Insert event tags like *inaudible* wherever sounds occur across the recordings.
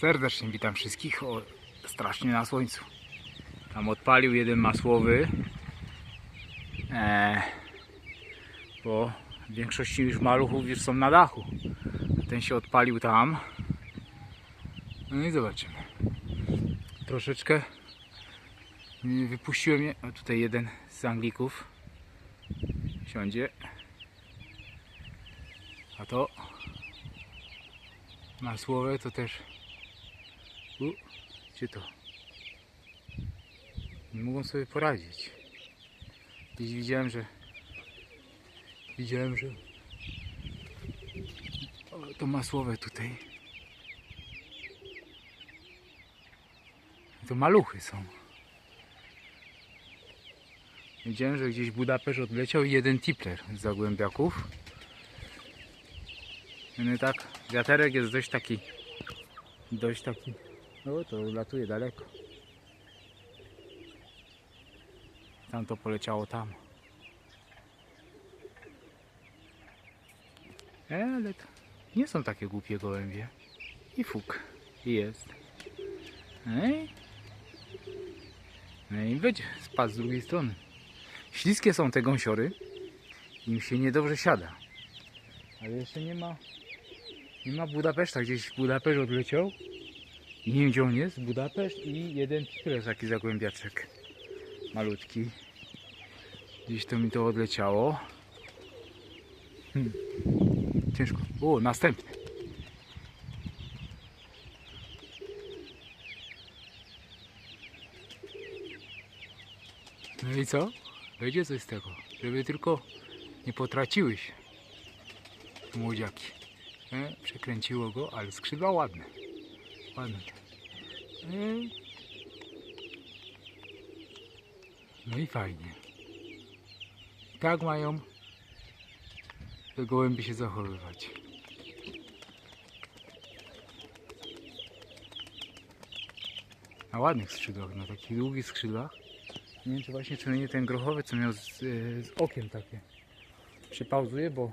Serdecznie witam wszystkich. O, strasznie na słońcu. Tam odpalił jeden masłowy. E, bo w większości już maluchów już są na dachu. Ten się odpalił tam. No i zobaczymy. Troszeczkę wypuściłem je. O, tutaj jeden z Anglików siądzie. A to masłowe to też. U, gdzie to? Nie mogą sobie poradzić. Gdzieś widziałem, że. Widziałem, że. O, to masłowe tutaj. To maluchy są. Widziałem, że gdzieś Budapeszt odleciał i jeden tipler z Zagłębiaków. No i tak, wiaterek jest dość taki, dość taki, no to latuje daleko. Tam to poleciało tam. E, ale nie są takie głupie gołębie. I fuk. I jest. Ej. No i będzie spadł z drugiej strony. Śliskie są te gąsiory. Im się niedobrze siada. Ale jeszcze nie ma nie ma Budapeszta, gdzieś Budapeszt odleciał. Nie wiem gdzie on jest, Budapeszt i jeden jest taki zagłębiaczek. Malutki. Gdzieś to mi to odleciało. Hmm. Ciężko. O, następny. No i co? Będzie coś z tego. Żeby tylko nie potraciły się młodziaki. E, przekręciło go, ale skrzydła ładne. Ładne. E. No i fajnie. Tak mają te gołębie się zachowywać. Na ładnych skrzydłach, na takich długich skrzydłach. Nie wiem, czy właśnie, czy nie ten grochowy, co miał z, z okiem takie. Przypauzuję, bo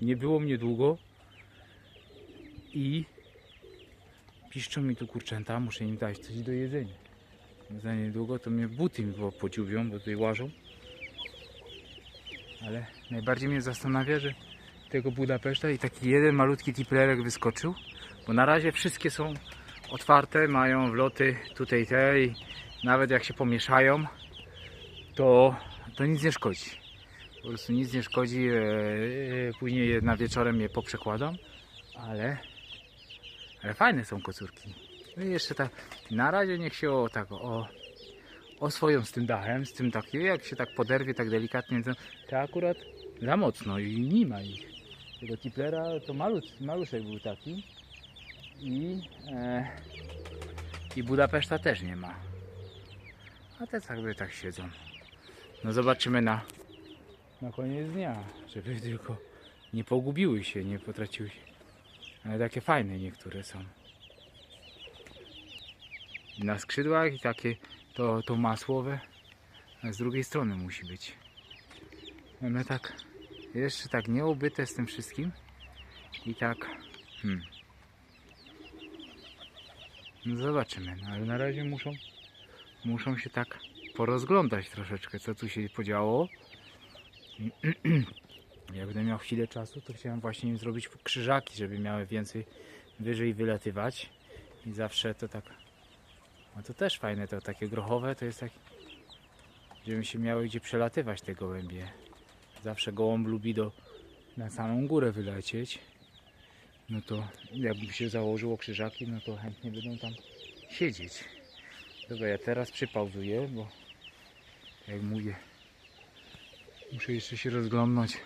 nie było mnie długo i piszczą mi tu kurczęta, muszę im dać coś do jedzenia. Za niedługo to mnie buty mi po- podziubią, bo tutaj łażą. Ale najbardziej mnie zastanawia, że tego Budapeszta i taki jeden malutki tiplerek wyskoczył, bo na razie wszystkie są otwarte, mają wloty tutaj te i nawet jak się pomieszają, to, to nic nie szkodzi. Po prostu nic nie szkodzi. e, e, Później na wieczorem je poprzekładam, ale, ale fajne są kocurki. No i jeszcze tak, na razie niech się o, tak o, oswoją z tym dachem, z tym takim, jak się tak poderwie tak delikatnie, to, to akurat za mocno i nie ma ich. Tego tiplera to malut, maluszek był taki i, e, i Budapeszta też nie ma. A te jakby tak siedzą. No zobaczymy na, na koniec dnia, żeby tylko nie pogubiły się, nie potraciły się. Ale takie fajne niektóre są. Na skrzydłach i takie to, to masłowe, a z drugiej strony musi być. One tak jeszcze tak nieobyte z tym wszystkim i tak hmm. No zobaczymy, no, ale na razie muszą muszą się tak porozglądać troszeczkę, co tu się podziało. *clears throat* Jak będę miał chwilę czasu, to chciałem właśnie im zrobić krzyżaki, żeby miały więcej wyżej wylatywać. I zawsze to tak. No to też fajne, to takie grochowe to jest tak. Żeby się miały gdzie przelatywać te gołębie. Zawsze gołąb lubi do, na samą górę wylecieć. No to jakby się założyło krzyżaki, no to chętnie będą tam siedzieć. Dobra, ja teraz przypauzuję, bo jak mówię, muszę jeszcze się rozglądnąć,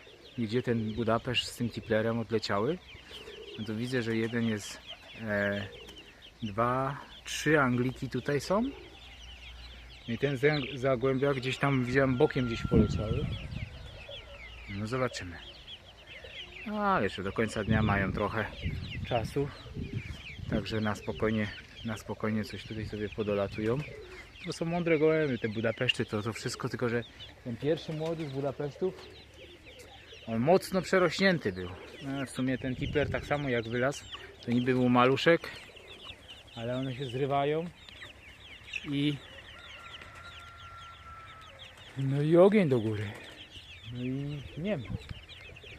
gdzie ten Budapeszt z tym tiplerem odleciały. No to widzę, że jeden jest, e, dwa, trzy Angliki tutaj są. I ten zę- zagłębia gdzieś tam widziałem bokiem gdzieś poleciały. No zobaczymy. A jeszcze do końca dnia mają trochę czasu. Także na spokojnie, na spokojnie coś tutaj sobie podolatują. To są mądre gołębie, te Budapeszty, to, to wszystko, tylko że ten pierwszy młody z Budapesztów, on mocno przerośnięty był. No, w sumie ten tipler tak samo jak wylazł, to niby był maluszek, ale one się zrywają i no i ogień do góry. No i nie ma.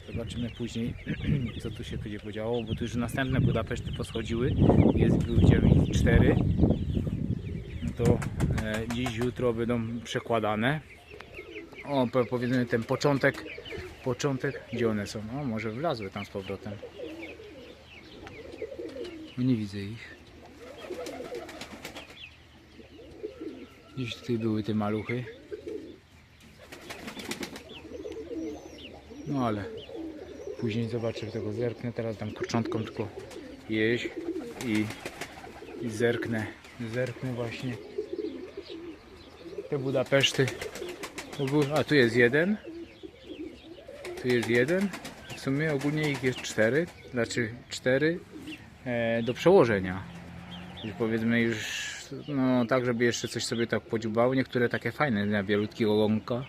Zobaczymy później, *clears throat* co tu się będzie podziało, bo tu już następne Budapeszty poschodziły. Jest widziałem ich cztery. No to e, dziś, jutro będą przekładane. O, po- powiedzmy ten początek, początek, gdzie one są? O, może wlazły tam z powrotem. No nie widzę ich. Gdzieś tutaj były te maluchy. No ale później zobaczę tego zerknę. Teraz tam początką tylko jeść i, i zerknę. Zerknę właśnie te Budapeszty. A tu jest jeden. Tu jest jeden. W sumie ogólnie ich jest cztery. Znaczy cztery e, do przełożenia. Powiedzmy już no tak, żeby jeszcze coś sobie tak podziubało. Niektóre takie fajne na bielutkiego ogonka.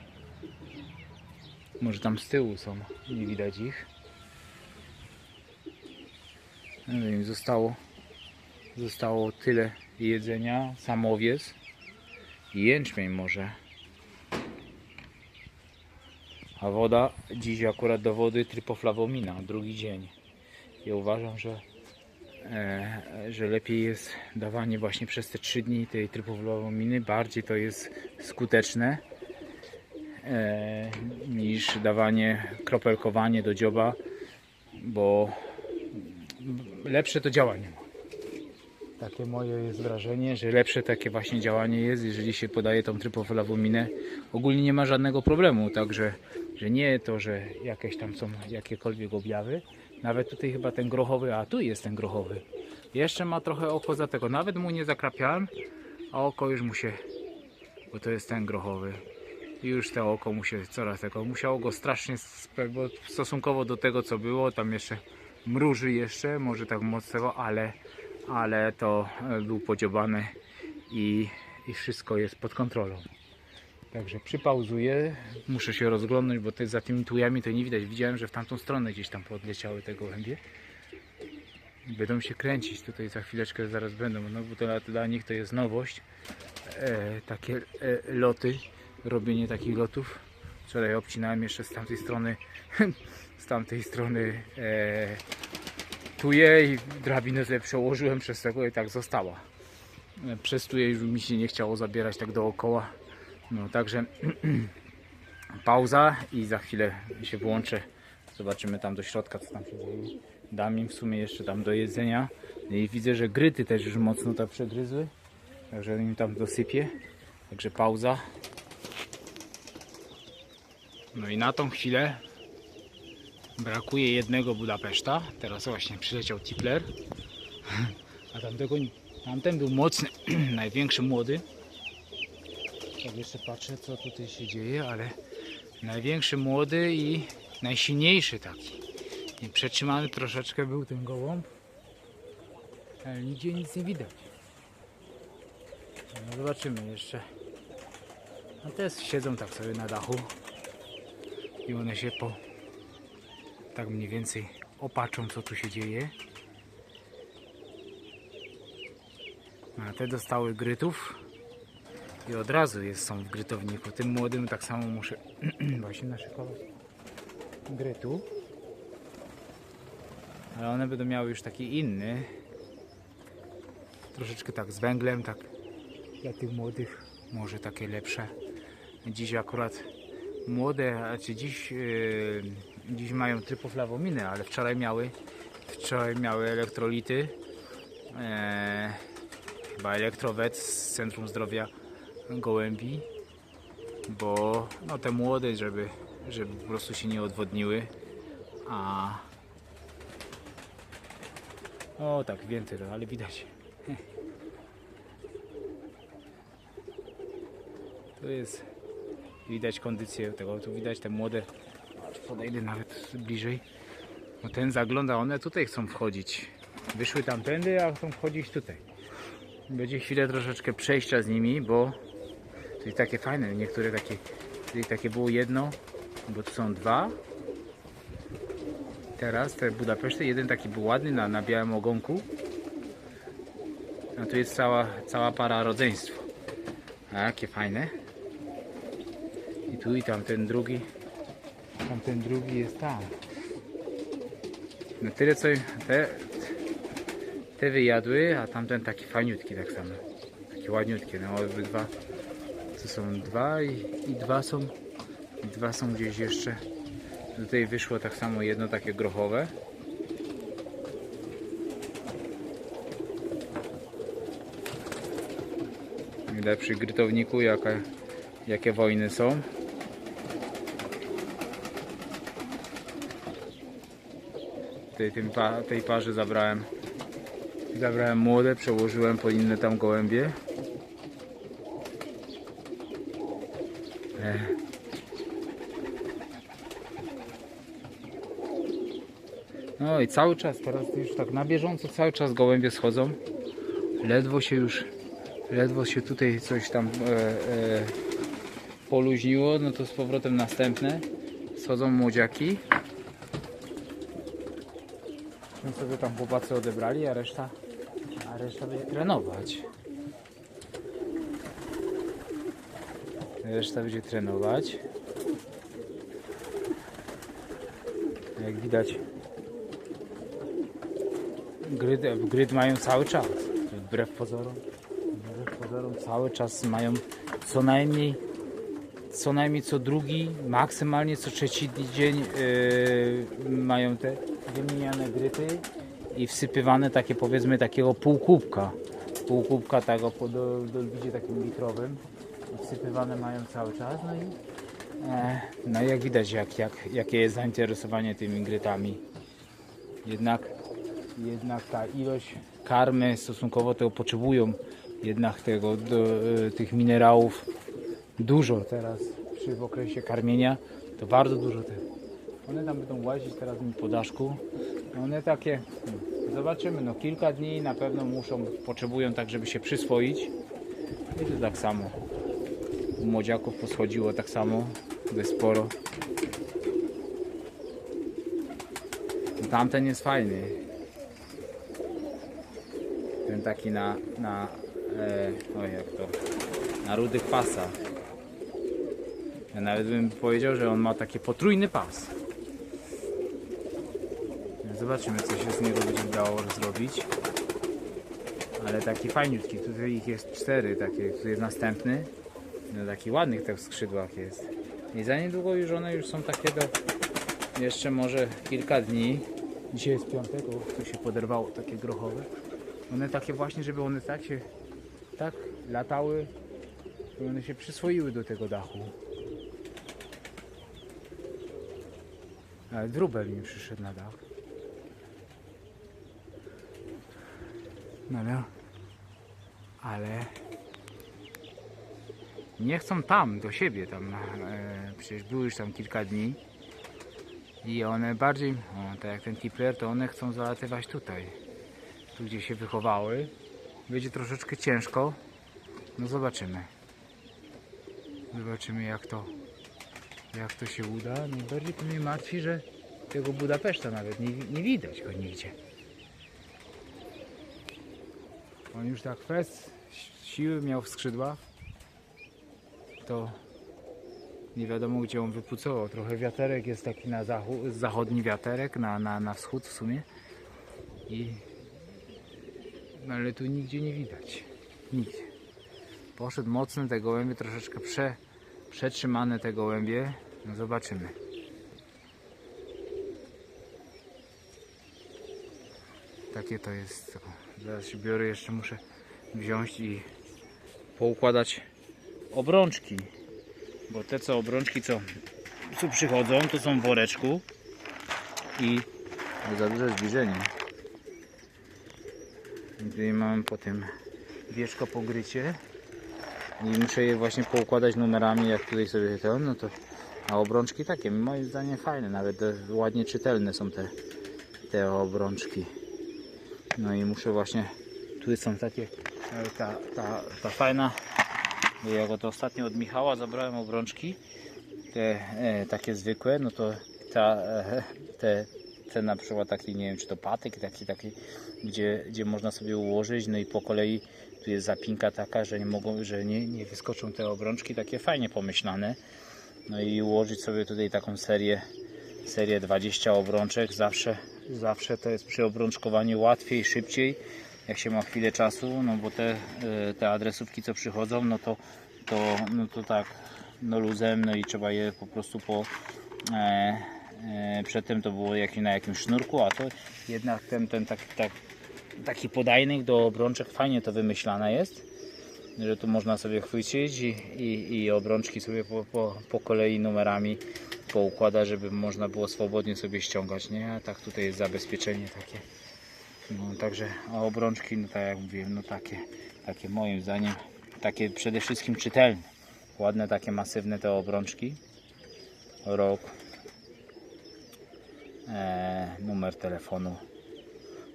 Może tam z tyłu są. Nie widać ich. No wiem, zostało zostało tyle jedzenia. Sam owiec i jęczmień może. A woda, dziś akurat do wody trypoflawomina, drugi dzień. Ja uważam, że, e, że lepiej jest dawanie właśnie przez te 3 dni tej trypoflawominy, bardziej to jest skuteczne e, niż dawanie, kropelkowanie do dzioba, bo lepsze to działanie ma. Takie moje jest wrażenie, że lepsze takie właśnie działanie jest, jeżeli się podaje tą trypoflawominę. Ogólnie nie ma żadnego problemu, także że nie to, że jakieś tam są jakiekolwiek objawy. Nawet tutaj chyba ten grochowy, a tu jest ten grochowy. Jeszcze ma trochę oko za tego. Nawet mu nie zakrapiałem, a oko już mu się, bo to jest ten grochowy. I już to oko mu się coraz tego. Musiało go strasznie, bo stosunkowo do tego co było, tam jeszcze mruży jeszcze, może tak mocnego, ale ale to e, był podziobany i, i wszystko jest pod kontrolą. Także przypauzuję, muszę się rozglądnąć, bo te, za tymi tujami to nie widać. Widziałem, że w tamtą stronę gdzieś tam podleciały te gołębie. Będą się kręcić, tutaj za chwileczkę zaraz będą, no bo to dla, dla nich to jest nowość. E, takie e, loty, robienie takich lotów. Wczoraj obcinałem jeszcze z tamtej strony, *laughs* z tamtej strony e, tuje i drabinę sobie przełożyłem przez tego i tak została. E, Przez tuje już mi się nie chciało zabierać tak dookoła. No także *clears throat* pauza i za chwilę się włączę. Zobaczymy tam do środka co tam się dzieje. Dam im w sumie jeszcze tam do jedzenia. I widzę, że gryty też już mocno to przegryzły. Także im tam dosypię. Także pauza. No i na tą chwilę Brakuje jednego Budapeszta. Teraz właśnie przyleciał Tipler. *laughs* A tamtego, tamten był mocny, *clears throat* największy młody. Tak jeszcze patrzę co tutaj się dzieje, ale największy młody i najsilniejszy taki. I przetrzymany troszeczkę był ten gołąb. Ale nigdzie nic nie widać. No zobaczymy jeszcze. No też siedzą tak sobie na dachu. I one się po, tak mniej więcej opatrzą co tu się dzieje. A te dostały grytów i od razu jest, są w grytowniku. Tym młodym tak samo muszę *clears throat* właśnie naszykować grytu. Ale one będą miały już taki inny. Troszeczkę tak z węglem, tak dla tych młodych może takie lepsze. Dziś akurat młode, a czy dziś, yy, dziś mają trypoflawominy, ale wczoraj miały wczoraj miały elektrolity e, chyba elektrowet z Centrum Zdrowia Gołębi bo no te młode, żeby, żeby po prostu się nie odwodniły a o tak więcej, ale widać. *laughs* To jest widać kondycję tego, tu widać te młode podejdę nawet bliżej no ten zagląda, one tutaj chcą wchodzić. Wyszły tamtędy, a chcą wchodzić tutaj. Będzie chwilę troszeczkę przejścia z nimi, bo tutaj takie fajne, niektóre takie tutaj takie było jedno, bo tu są dwa teraz te Budapeszty, jeden taki był ładny na, na białym ogonku A tu jest cała, cała para rodzeństwo. A jakie fajne. I tu i tamten drugi. Tamten drugi jest tam. No tyle co te, te wyjadły, a tamten taki fajniutki tak samo. Taki ładniutki. No obydwa. To są dwa i, i dwa są. I dwa są gdzieś jeszcze. Tutaj wyszło tak samo jedno takie grochowe. Widać przy grytowniku jaka, jakie wojny są. Tej, tej parze zabrałem zabrałem młode, przełożyłem po inne tam gołębie. I cały czas, teraz już tak na bieżąco cały czas gołębie schodzą. Ledwo się już, ledwo się tutaj coś tam e, e, poluźniło, no to z powrotem następne. Schodzą młodziaki. No sobie tam chłopacy odebrali, a reszta, a reszta będzie trenować. Reszta będzie trenować. Jak widać, gry, gry mają cały czas. Wbrew pozorom, wbrew pozorom cały czas mają co najmniej co najmniej co drugi, maksymalnie co trzeci dzień yy, mają te wymieniane gryty i wsypywane takie powiedzmy takiego półkubka. Półkubka tego po- do, do takim litrowym. Wsypywane mają cały czas. No i e, no jak widać jak, jak, jakie jest zainteresowanie tymi grytami. Jednak jednak ta ilość karmy stosunkowo tego potrzebują jednak tego, do, e, tych minerałów dużo teraz przy w okresie karmienia to bardzo dużo tych one tam będą łazić teraz mi po daszku one takie hmm, zobaczymy no kilka dni na pewno muszą potrzebują tak żeby się przyswoić. I to tak samo. U młodziaków poschodziło tak samo dość sporo. Tamten jest fajny taki na, na oj jak to, na rudych pasach. Ja nawet bym powiedział, że on ma taki potrójny pas. Zobaczymy, co się z niego będzie dało zrobić. Ale taki fajniutki, tutaj ich jest cztery, takie, tu jest następny. No taki ładnych tych skrzydłach jest. I za niedługo już one już są takie do jeszcze może kilka dni. Dzisiaj jest piątek, o, tu się poderwało takie grochowe. One takie właśnie, żeby one tak się tak latały, żeby one się przyswoiły do tego dachu. Ale drubel mi przyszedł na dach. No ale, ale nie chcą tam, do siebie tam. E, przecież były już tam kilka dni. I one bardziej, o, tak jak ten tipler, to one chcą zalatywać tutaj. Tu gdzie się wychowały. Będzie troszeczkę ciężko. No zobaczymy. Zobaczymy jak to jak to się uda. Najbardziej to mnie martwi, że tego Budapeszta nawet nie, nie widać go nigdzie. On już tak fest siły miał w skrzydłach. To nie wiadomo gdzie on wypucował. Trochę wiaterek jest taki na zachód, zachodni wiaterek, na, na, na wschód w sumie. I no ale tu nigdzie nie widać. Nigdzie. Poszedł mocny te gołębie, troszeczkę prze, przetrzymane te gołębie. No zobaczymy. Takie to jest. Zaraz się biorę, jeszcze muszę wziąć i poukładać obrączki. Bo te co obrączki co, co przychodzą, to są w woreczku i za duże zbliżenie. Tutaj mam potem wieszko pogrycie i muszę je właśnie poukładać numerami jak tutaj sobie to, no to a obrączki takie moim zdaniem fajne, nawet ładnie czytelne są te, te obrączki. No i muszę właśnie, tu są takie, ta, ta, ta fajna, ja to ostatnio od Michała zabrałem obrączki, te e, takie zwykłe, no to ta, e, te ten na przykład taki, nie wiem czy to patyk, taki, taki gdzie, gdzie można sobie ułożyć, no i po kolei tu jest zapinka taka, że nie mogą, że nie, nie wyskoczą te obrączki, takie fajnie pomyślane. No i ułożyć sobie tutaj taką serię, serię 20 obrączek, zawsze, zawsze to jest przy obrączkowaniu łatwiej, szybciej, jak się ma chwilę czasu, no bo te, e, te adresówki co przychodzą, no to, to, no to tak, no luzem, no i trzeba je po prostu po, e, przedtem to było jak, na jakimś sznurku, a to jednak ten, ten tak, tak, taki podajnik do obrączek fajnie to wymyślane jest że tu można sobie chwycić i, i, i obrączki sobie po, po, po kolei numerami poukłada, żeby można było swobodnie sobie ściągać, nie? A tak tutaj jest zabezpieczenie takie. No, także a obrączki, no tak jak mówiłem, no takie, takie moim zdaniem, takie przede wszystkim czytelne. Ładne, takie masywne te obrączki. Rok. E, numer telefonu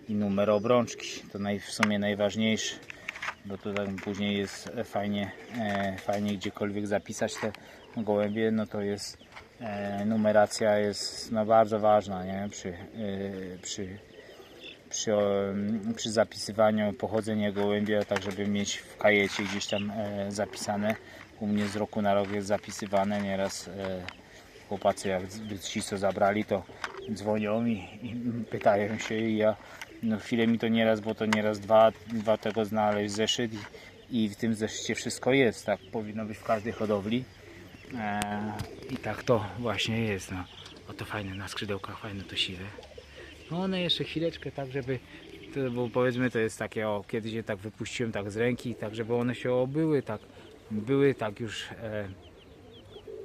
i numer obrączki. To w sumie najważniejsze bo to tak później jest fajnie, e, fajnie gdziekolwiek zapisać te gołębie, no to jest e, numeracja jest no, bardzo ważna nie? Przy, przy, przy, przy zapisywaniu pochodzenia gołębia, tak żeby mieć w kajecie gdzieś tam zapisane. U mnie z roku na rok jest zapisywane, nieraz chłopacy jak zbyt ścisto zabrali, to dzwonią i, i pytają się i ja no chwilę mi to nieraz, bo to nieraz dwa, dwa tego znaleźć zeszyt i, i w tym zeszycie wszystko jest, tak powinno być w każdej hodowli e, i tak to właśnie jest, no. O to fajne na skrzydełkach, fajne to siwe. No one jeszcze chwileczkę tak, żeby, to, bo powiedzmy to jest takie, o kiedyś je tak wypuściłem tak z ręki, tak żeby one się obyły, tak były tak już e,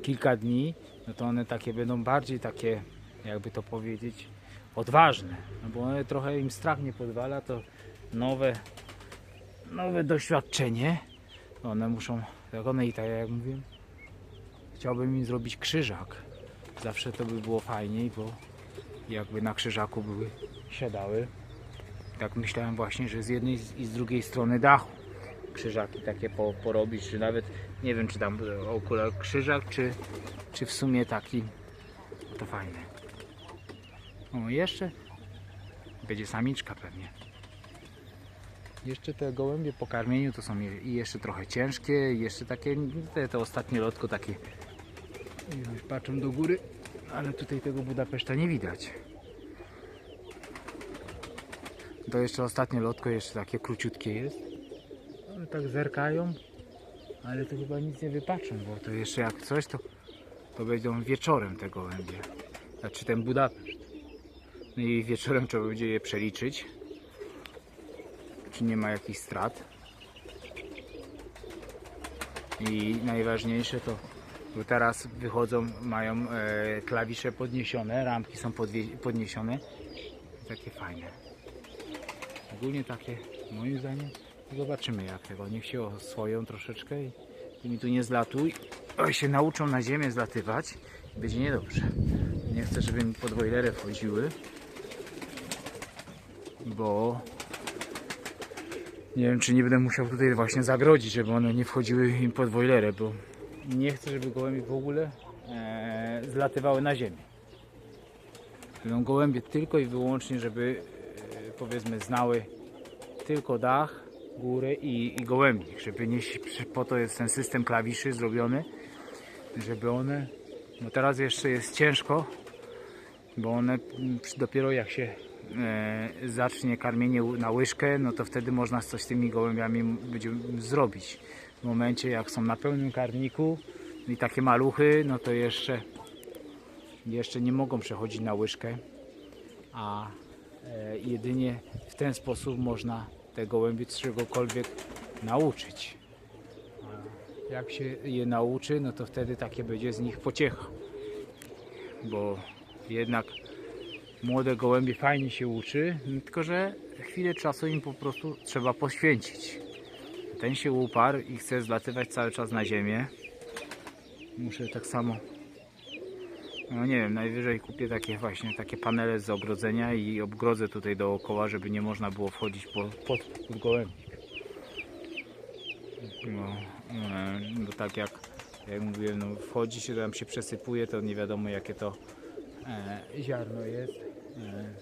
kilka dni, no to one takie będą bardziej takie, jakby to powiedzieć, odważne, no bo one trochę im strach nie pozwala, to nowe, nowe doświadczenie, one muszą, jak one i tak jak mówiłem, chciałbym im zrobić krzyżak, zawsze to by było fajniej, bo jakby na krzyżaku były, siadały, tak myślałem właśnie, że z jednej i z drugiej strony dachu krzyżaki takie po, porobić, czy nawet nie wiem czy tam okular krzyżak, czy, czy w sumie taki to fajne. O jeszcze będzie samiczka pewnie. Jeszcze te gołębie po karmieniu to są i jeszcze trochę ciężkie, jeszcze takie, te, te ostatnie lotko takie już patrzą do góry, ale tutaj tego Budapeszta nie widać. To jeszcze ostatnie lotko jeszcze takie króciutkie jest. Tak zerkają, ale to chyba nic nie wypatrzą, bo to jeszcze jak coś, to, to będą wieczorem te gołębie. Znaczy ten Budapeszt. No i wieczorem trzeba będzie je przeliczyć, czy nie ma jakichś strat. I najważniejsze to, bo teraz wychodzą, mają e, klawisze podniesione, ramki są podniesione. Takie fajne. Ogólnie takie, moim zdaniem, zobaczymy jak tego. Niech się oswoją troszeczkę i, i mi tu nie zlatuj. Oj, się nauczą na ziemię zlatywać będzie niedobrze. Nie chcę, żeby mi pod wojlerę wchodziły, bo nie wiem, czy nie będę musiał tutaj właśnie zagrodzić, żeby one nie wchodziły im pod wojlerę, bo nie chcę, żeby gołębie w ogóle e, zlatywały na ziemię. Będą gołębie tylko i wyłącznie, żeby e, powiedzmy znały tylko dach, górę i, i gołębnik, żeby nie, po to jest ten system klawiszy zrobiony, żeby one, no teraz jeszcze jest ciężko, bo one dopiero jak się e, zacznie karmienie na łyżkę, no to wtedy można coś z tymi gołębiami zrobić. W momencie jak są na pełnym karmniku i takie maluchy, no to jeszcze, jeszcze nie mogą przechodzić na łyżkę, a e, jedynie w ten sposób można te gołębie czegokolwiek nauczyć. Jak się je nauczy, no to wtedy takie będzie z nich pociecha. Bo jednak młode gołębie fajnie się uczy, tylko że chwilę czasu im po prostu trzeba poświęcić. Ten się uparł i chce zlatywać cały czas na ziemię. Muszę tak samo no nie wiem, najwyżej kupię takie właśnie takie panele z ogrodzenia i obgrodzę tutaj dookoła, żeby nie można było wchodzić po, pod, gołębnik. No, e, bo tak jak, jak mówiłem, no wchodzi się, tam się przesypuje, to nie wiadomo jakie to e, ziarno jest. E,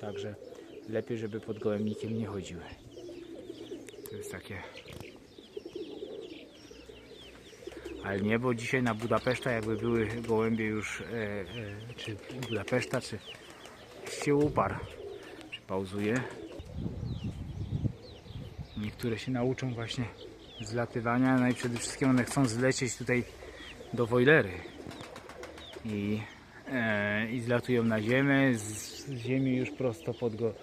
Także lepiej, żeby pod gołębnikiem nie chodziły. To jest takie. Ale nie, bo dzisiaj na Budapeszta jakby były gołębie już, e, e, czy Budapeszta, czy się uparł, czy pauzuje. Niektóre się nauczą właśnie zlatywania, no i przede wszystkim one chcą zlecieć tutaj do wojlery i, e, i zlatują na ziemię, z, z ziemi już prosto pod, go,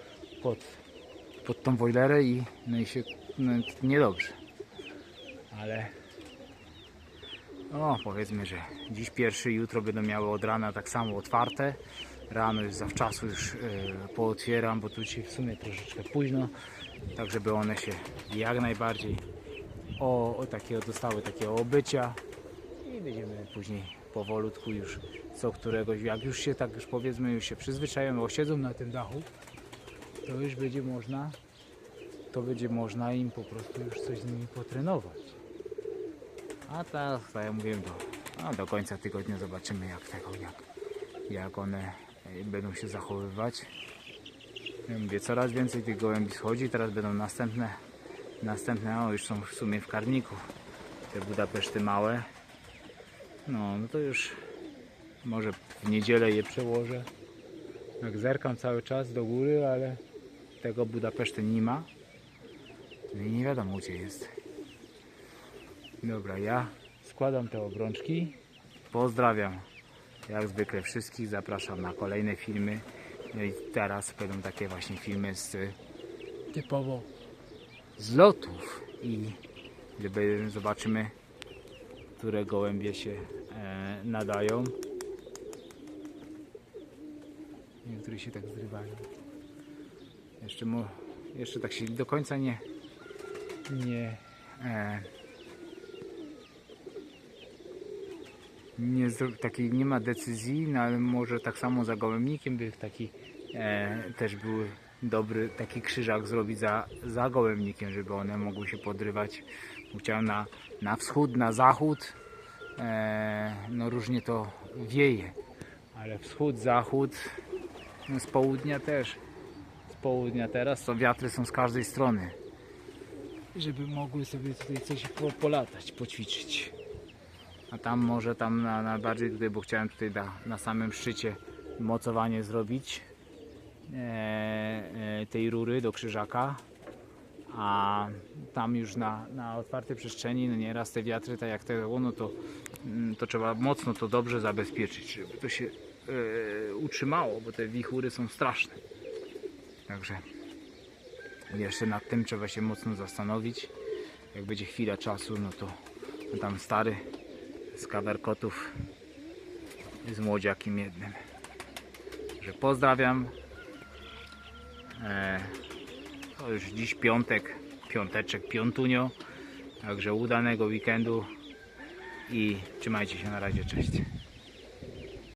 pod, pod tą wojlerę i no i się no, niedobrze. Ale o, powiedzmy, że dziś pierwszy, jutro będą miały od rana tak samo otwarte. Rano już zawczasu już e, pootwieram, bo tu dzisiaj w sumie troszeczkę późno, tak żeby one się jak najbardziej o, o takiego dostały takiego obycia i będziemy później powolutku już co któregoś, jak już się tak już powiedzmy już się przyzwyczają, osiedzą na tym dachu, to już będzie można to będzie można im po prostu już coś z nimi potrenować. A tak, tak jak mówiłem, do, a do końca tygodnia zobaczymy jak tego, jak, jak one e, będą się zachowywać. Ja mówię, coraz więcej tych gołębi schodzi, teraz będą następne, następne, o już są w sumie w karniku, te Budapeszty małe. No, no to już może w niedzielę je przełożę. Jak zerkam cały czas do góry, ale tego Budapeszty nie ma. No i nie wiadomo gdzie jest. Dobra, ja składam te obrączki. Pozdrawiam. Jak zwykle wszystkich zapraszam na kolejne filmy. No i teraz będą takie właśnie filmy z typowo z lotów i gdyby zobaczymy które gołębie się e, nadają. Niektóre się tak zrywają. Jeszcze, jeszcze tak się do końca nie nie e, nie, nie ma decyzji, no ale może tak samo za gołębnikiem by taki e, też był dobry taki krzyżak zrobić za, za gołębnikiem, żeby one mogły się podrywać. Chciałem na, na wschód, na zachód. E, no różnie to wieje, ale wschód, zachód, no z południa też. Z południa teraz to wiatry są z każdej strony. Żeby mogły sobie tutaj coś po, polatać, poćwiczyć. A tam może tam na, na bardziej tutaj, bo chciałem tutaj na, na samym szczycie mocowanie zrobić e, e, tej rury do krzyżaka. A tam już na, na otwartej przestrzeni, no nieraz te wiatry, tak jak te no to, mm, to trzeba mocno to dobrze zabezpieczyć, żeby to się e, utrzymało, bo te wichury są straszne. Także jeszcze nad tym trzeba się mocno zastanowić. Jak będzie chwila czasu, no to tam stary z kawerkotów z młodziakiem jednym. Że pozdrawiam. E, to już dziś piątek, piąteczek, piątunio. Także udanego weekendu i trzymajcie się na razie, cześć.